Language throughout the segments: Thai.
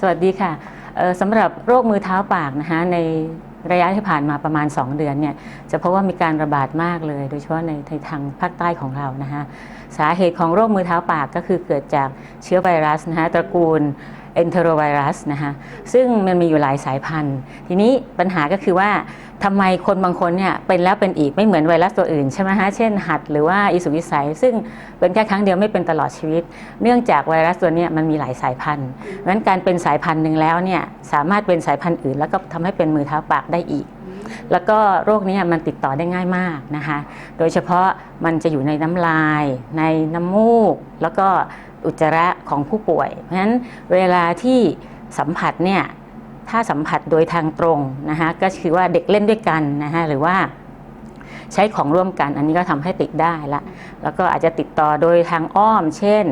สวัสดีค่ะสำหรับโรคมือเท้าปากนะคะในระยะที่ผ่านมาประมาณ 2 เดือนเนี่ยจะพบว่ามีการระบาดมากเลย โดยเฉพาะในในทางภาคใต้ของเรานะคะสาเหตุของโรคมือเท้าปากก็คือเกิดจากเชื้อไวรัสนะคะตระกูล enterovirus นะคะซึ่งมันมีอยู่หลายสายพันธุ์ ทีนี้ปัญหาก็คือว่าทำไมคนบางคนเนี่ยเป็นแล้วเป็นอีกไม่เหมือนไวรัสตัวอื่นใช่ไหมฮะเช่นหัดหรือว่าอิสุกิสัย ซึ่งเป็นแค่ครั้งเดียวไม่เป็นตลอดชีวิต เนื่องจากไวรัสตัวนี้มันมีหลายสายพันธุ์งั้นการเป็นสายพันธุ์หนึ่งแล้วเนี่ยสามารถเป็นสายพันธุ์อื่น แล้วก็ทำให้เป็นมือเท้าปากได้อีกแล้วก็โรคเนี้มันติดต่อได้ง่ายมากนะคะ โดยเฉพาะมันจะอยู่ในน้ำลาย ในน้ำมูก แล้วก็ อุจจาระของผู้ป่วย เพราะฉะนั้นเวลาที่สัมผัสเนี่ยถ้าสัมผัสโดยทางตรงนะคะก็คือว่าเด็กเล่นด้วยกันนะคะหรือว่าใช้ของร่วมกันอันนี้ก็ทำให้ติดได้ละแล้วก็อาจจะติดต่อโดยทางอ้อม เช่น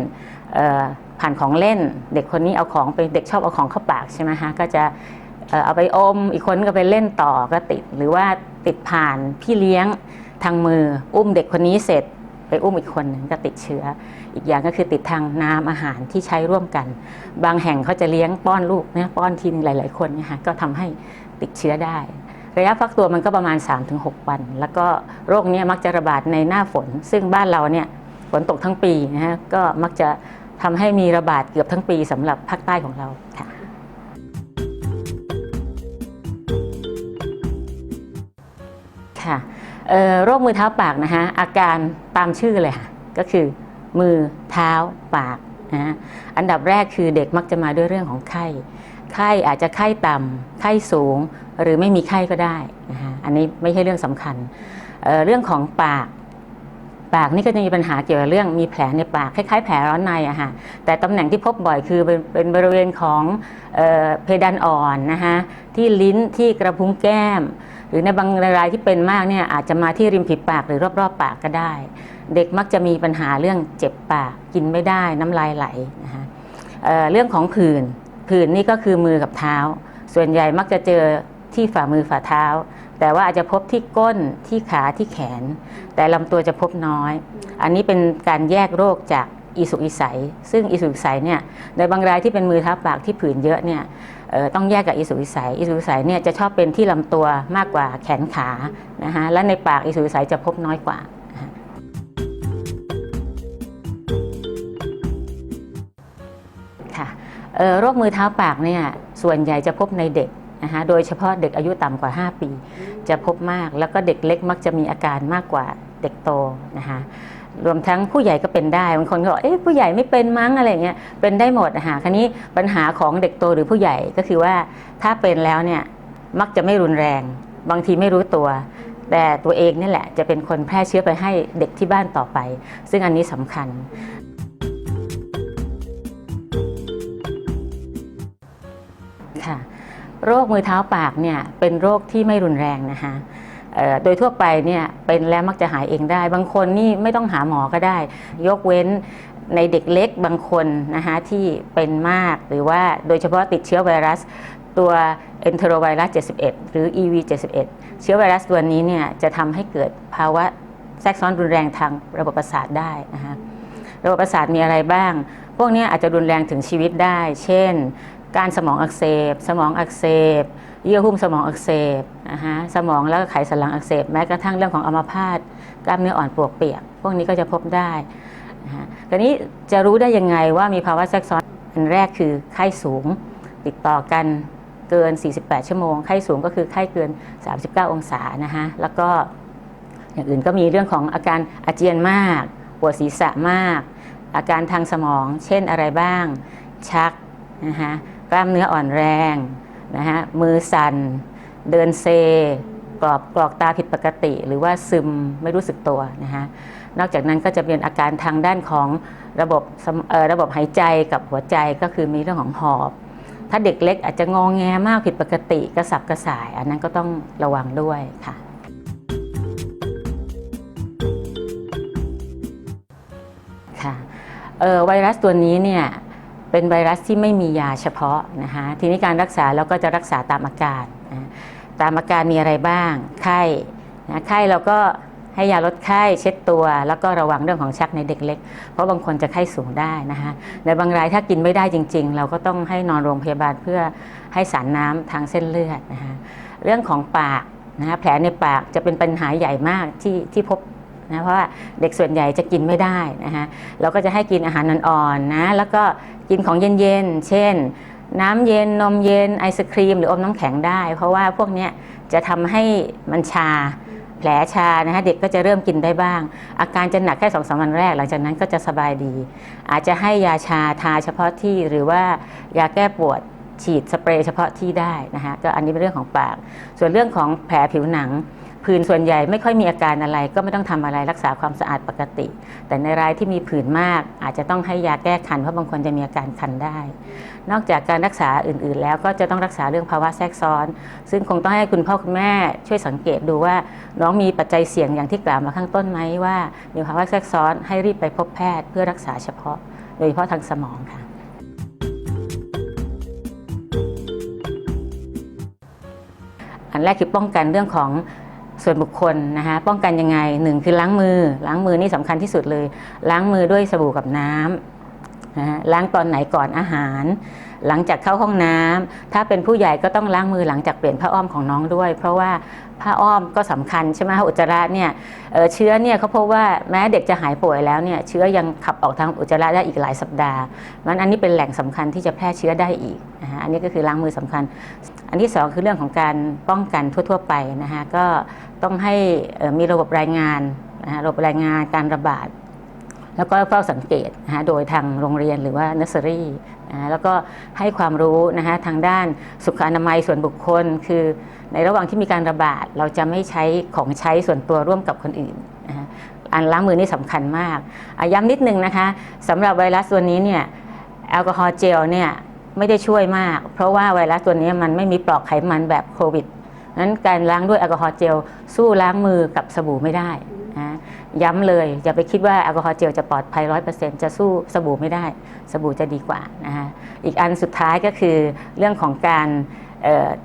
ผ่านของเล่น เด็กคนนี้เอาของไปเด็กชอบเอาของเข้าปากใช่ไหมคะก็จะเอาไปอม อีกคนก็ไปเล่นต่อก็ติด หรือว่าติดผ่านพี่เลี้ยงทางมืออุ้มเด็กคนนี้เสร็จ ไปอุ้มอีกคนหนึ่งก็ติดเชื้อ อีกอย่างก็คือติดทางน้ำอาหารที่ใช้ร่วมกัน บางแห่งเขาจะเลี้ยงป้อนลูกนะป้อนทีนึงหลาย ๆ คนเนี่ยค่ะก็ทำให้ติดเชื้อได้ ระยะฟักตัวมันก็ประมาณ 3-6 วัน แล้วก็โรคนี้มักจะระบาดในหน้าฝน ซึ่งบ้านเราเนี่ยฝนตกทั้งปีนะฮะก็มักจะทำให้มีระบาดเกือบทั้งปีสำหรับภาคใต้ของเราค่ะค่ะ โรคมือเท้าปากนะคะอาการตามชื่อเลยค่ะก็คือมือเท้าปากนะฮะอันดับแรกคือเด็กมักจะมาด้วยเรื่องของไข้ ไข้อาจจะไข้ต่ำไข้สูง หรือไม่มีไข้ก็ได้นะฮะอันนี้ไม่ใช่เรื่องสำคัญเเรื่องของปาก ปากนี่ก็จะมีปัญหาเกี่ยวกับเรื่องมีแผลในปากคล้ายๆแผลร้อนในอะค่ะแต่ตำแหน่งที่พบบ่อยคือเป็นเป็นบริเวณของเออเพดานอ่อนนะคะที่ลิ้นที่กระพุ้งแก้ม หรือในบางรายที่เป็นมากเนี่ยอาจจะมาที่ริมฝีปากหรือรอบๆปากก็ได้ เด็กมักจะมีปัญหาเรื่องเจ็บปากกินไม่ได้น้ำลายไหลนะคะเเรื่องของผื่นผื่นนี่ก็คือมือกับเท้า ส่วนใหญ่มักจะเจอที่ฝ่ามือฝ่าเท้า แต่ว่าอาจจะพบที่ก้นที่ขาที่แขน แต่ลำตัวจะพบน้อย อันนี้เป็นการแยกโรคจากอีสุกอีใสซึ่งอีสุกอีใสเนี่ยในบางรายที่เป็นมือเท้าปากที่ผื่นเยอะเนี่ย ต้องแยกกับอิสุกอิสัยอิสุกอิสัยเนี่ยจะชอบเป็นที่ลำตัวมากกว่าแขนขานะคะและในปากอิสุกอิสัยจะพบน้อยกว่าค่ะโรคมือเท้าปากเนี่ยส่วนใหญ่จะพบในเด็กนะคะโดยเฉพาะเด็กอายุต่ำกว่า 5 ปี จะพบมากแล้วก็เด็กเล็กมักจะมีอาการมากกว่าเด็กโตนะคะ รวมทั้งผู้ใหญ่ก็เป็นได้บางคนก็บอกเอ๊ะผู้ใหญ่ไม่เป็นมั้งอะไรเงี้ยเป็นได้หมดนะคะคราวนี้ปัญหาของเด็กโตหรือผู้ใหญ่ก็คือว่าถ้าเป็นแล้วเนี่ยมักจะไม่รุนแรง บางทีไม่รู้ตัว แต่ตัวเองนี่แหละจะเป็นคนแพร่เชื้อไปให้เด็กที่บ้านต่อไป ซึ่งอันนี้สำคัญค่ะโรคมือเท้าปากเนี่ยเป็นโรคที่ไม่รุนแรงนะคะ โดยทั่วไปเนี่ยเป็นแล้วมักจะหายเองได้ บางคนนี่ไม่ต้องหาหมอก็ได้ ยกเว้นในเด็กเล็กบางคนนะคะที่เป็นมากหรือว่าโดยเฉพาะติดเชื้อไวรัสตัว enterovirus 71 หรือ EV 71 เชื้อไวรัสตัวนี้เนี่ยจะทำให้เกิดภาวะแทรกซ้อนรุนแรงทางระบบประสาทได้นะคะระบบประสาทมีอะไรบ้าง พวกนี้อาจจะรุนแรงถึงชีวิตได้ เช่น การสมองอักเสบ สมองอักเสบ เยื่อหุ้มสมองอักเสบนะฮะสมองแล้วก็ไขสันหลังอักเสบแม้กระทั่งเรื่องของอัมพาตกล้ามเนื้ออ่อนปวกเปียก พวกนี้ก็จะพบได้นะฮะทีนี้จะรู้ได้ยังไงว่ามีภาวะแทรกซ้อนอันแรกคือไข้สูง ติดต่อกันเกิน 48 ชั่วโมง ไข้สูงก็คือไข้เกิน 39 องศานะฮะแล้วก็อย่างอื่นก็มีเรื่องของอาการอาเจียนมาก ปวดศีรษะมาก อาการทางสมอง เช่นอะไรบ้าง ชักนะฮะกล้ามเนื้ออ่อนแรง นะฮะมือสั่นเดินเซ กรอบกรอกตาผิดปกติ หรือว่าซึมไม่รู้สึกตัวนะฮะนอกจากนั้นก็จะเป็นอาการทางด้านของระบบระบบหายใจกับหัวใจก็คือมีเรื่องของหอบ ถ้าเด็กเล็กอาจจะงองแงมากผิดปกติกระสับกระส่าย อันนั้นก็ต้องระวังด้วยค่ะ ค่ะเอ่อไวรัสตัวนี้เนี่ย เป็นไวรัสที่ไม่มียาเฉพาะนะคะทีนี้การรักษาเราก็จะรักษาตามอาการนะตามอาการมีอะไรบ้างไข้นะไข้เราก็ให้ยาลดไข้เช็ดตัว แล้วก็ระวังเรื่องของชักในเด็กเล็ก เพราะบางคนจะไข้สูงได้นะคะในบางรายถ้ากินไม่ได้จริง ๆ เราก็ต้องให้นอนโรงพยาบาลเพื่อให้สารน้ำทางเส้นเลือดนะคะเรื่องของปากนะะแผลในปากจะเป็นปัญหาใหญ่มากที่ที่พบ นะเพราะว่าเด็กส่วนใหญ่จะกินไม่ได้นะคะเราก็จะให้กินอาหารอ่อนๆนะแล้วก็กินของเย็นๆ เช่น น้ำเย็นนมเย็นไอศครีม หรืออมน้ำแข็งได้ เพราะว่าพวกนี้จะทำให้มันชาแผลชานะคะเด็กก็จะเริ่มกินได้บ้าง อาการจะหนักแค่สองสามวันแรก หลังจากนั้นก็จะสบายดี อาจจะให้ยาชาทาเฉพาะที่หรือว่ายาแก้ปวดฉีดสเปรย์เฉพาะที่ได้นะคะก็อันนี้เป็นเรื่องของปาก ส่วนเรื่องของแผลผิวหนัง ผื่นส่วนใหญ่ไม่ค่อยมีอาการอะไร ก็ไม่ต้องทำอะไรรักษาความสะอาดปกติ แต่ในรายที่มีผื่นมาก อาจจะต้องให้ยาแก้คันเพราะบางคนจะมีอาการคันได้ นอกจากการรักษาอื่น ๆ แล้วก็จะต้องรักษาเรื่องภาวะแทรกซ้อน ซึ่งคงต้องให้คุณพ่อคุณแม่ช่วยสังเกตดูว่าน้องมีปัจจัยเสี่ยงอย่างที่กล่าวมาข้างต้นไหมว่ามีภาวะแทรกซ้อนให้รีบไปพบแพทย์เพื่อรักษาเฉพาะ โดยเฉพาะทางสมองค่ะอันแรกคือป้องกันเรื่องของ ส่วนบุคคลนะคะป้องกันยังไงหนึ่งคือล้างมือ ล้างมือนี่สำคัญที่สุดเลย ล้างมือด้วยสบู่กับน้ำนะฮะล้างตอนไหนก่อนอาหาร หลังจากเข้าห้องน้ำถ้าเป็นผู้ใหญ่ก็ต้องล้างมือหลังจากเปลี่ยนผ้าอ้อมของน้องด้วย เพราะว่าผ้าอ้อมก็สำคัญใช่ไหมอุจจาระเนี่ยเเชื้อเนี่ยเขาพบว่าแม้เด็กจะหายป่วยแล้วเนี่ยเชื้อยังขับออกทางอุจจาระได้อีกหลายสัปดาห์มันอันนี้เป็นแหล่งสำคัญที่จะแพร่เชื้อได้อีกนะฮะอันนี้ก็คือล้างมือสำคัญ อันที่สองคือเรื่องของการป้องกันทั่ว ๆ ไปนะคะก็ ต้องให้มีระบบรายงานนะฮะระบบรายงานการระบาด แล้วก็เฝ้าสังเกตนะคะโดยทางโรงเรียนหรือว่าเนสเซอรี่นะแล้วก็ให้ความรู้นะคะทางด้านสุขอนามัยส่วนบุคคล คือในระหว่างที่มีการระบาด เราจะไม่ใช้ของใช้ส่วนตัวร่วมกับคนอื่นนะอันล้างมือนี่สำคัญมากอะย้ำนิดนึงนะคะสำหรับไวรัสตัวนี้เนี่ยแอลกอฮอล์เจลเนี่ยไม่ได้ช่วยมาก เพราะว่าไวรัสตัวนี้มันไม่มีปลอกไขมันแบบโควิด นั้นการล้างด้วยแอลกอฮอล์เจลสู้ล้างมือกับสบู่ไม่ได้นะย้ำเลยอย่าไปคิดว่าแอลกอฮอล์เจลจะปลอดภัยร้อยเปอร์เซ็นต์จะสู้สบู่ไม่ได้ สบู่จะดีกว่านะคะอีกอันสุดท้ายก็คือเรื่องของการ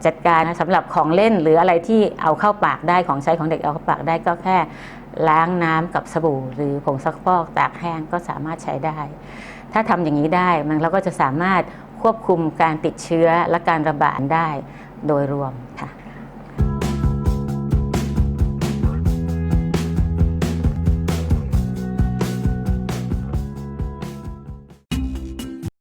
จัดการสำหรับของเล่นหรืออะไรที่เอาเข้าปากได้ของใช้ของเด็กเอาเข้าปากได้ก็แค่ล้างน้ำกับสบู่ หรือผงซักฟอกตากแห้งก็สามารถใช้ได้ ถ้าทำอย่างนี้ได้มันเราก็จะสามารถควบคุมการติดเชื้อและการระบาดได้โดยรวม